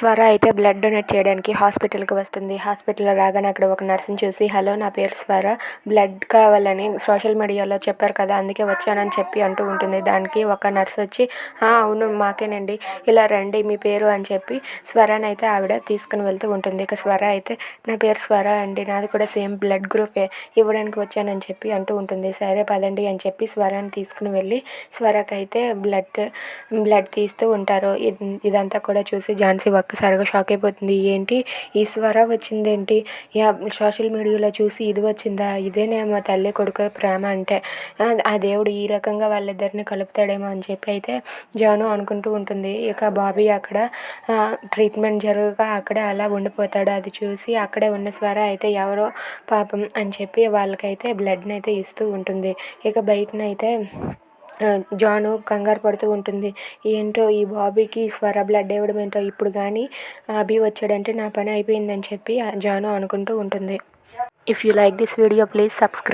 స్వర అయితే blood donate చేయడానికి హాస్పిటల్కి వస్తుంది. హాస్పిటల్లో రాగానే అక్కడ ఒక నర్సుని చూసి హలో నా పేరు స్వర. బ్లడ్ కావాలని సోషల్ మీడియాలో చెప్పారు కదా అందుకే వచ్చానని చెప్పి అంటూ ఉంటుంది. దానికి ఒక నర్స్ వచ్చి అవును మాకేనండి. ఇలా రండి మీ పేరు అని చెప్పి స్వరనైతే అయితే ఆవిడ తీసుకుని వెళ్తూ ఉంటుంది. ఇక స్వర అయితే నా పేరు స్వర అండి. నాది కూడా సేమ్ బ్లడ్ గ్రూపే ఇవ్వడానికి వచ్చానని చెప్పి అంటూ ఉంటుంది. సరే పదండి అని చెప్పి స్వరాన్ని తీసుకుని వెళ్ళి స్వరకైతే అయితే బ్లడ్ బ్లడ్ తీస్తూ ఉంటారు. ఇదంతా కూడా చూసి ఝాన్సీ ఒక్కసారిగా షాక్ అయిపోతుంది. ఏంటి? ఈ స్వర వచ్చిందేంటి? యా సోషల్ మీడియాలో చూసి ఇది వచ్చిందా? ఇదేనేమో తల్లి కొడుకు ప్రేమ అంటే. ఆ, దేవుడు ఈ రకంగా వాళ్ళిద్దరిని కలుపుతాడేమో అని చెప్పి అయితే జాను అనుకుంటూ ఉంటుంది. ఇక బాబీ అక్కడ ట్రీట్మెంట్ జరగక అక్కడే అలా ఉండిపోతాడు. అది చూసి అక్కడే ఉన్న స్వర అయితే ఎవరో పాపం అని చెప్పి వాళ్ళకైతే బ్లడ్ని అయితే ఇస్తూ ఉంటుంది. ఇక బయటనైతే జాను కంగారు పడుతూ ఉంటుంది. ఏంటో ఈ బాబీకి స్వర బ్లడ్ ఇవ్వడం ఏంటో ఇప్పుడు కానీ అభి వచ్చాడంటే నా పని అయిపోయిందని చెప్పి జాను అనుకుంటూ ఉంటుంది. If you like this video please subscribe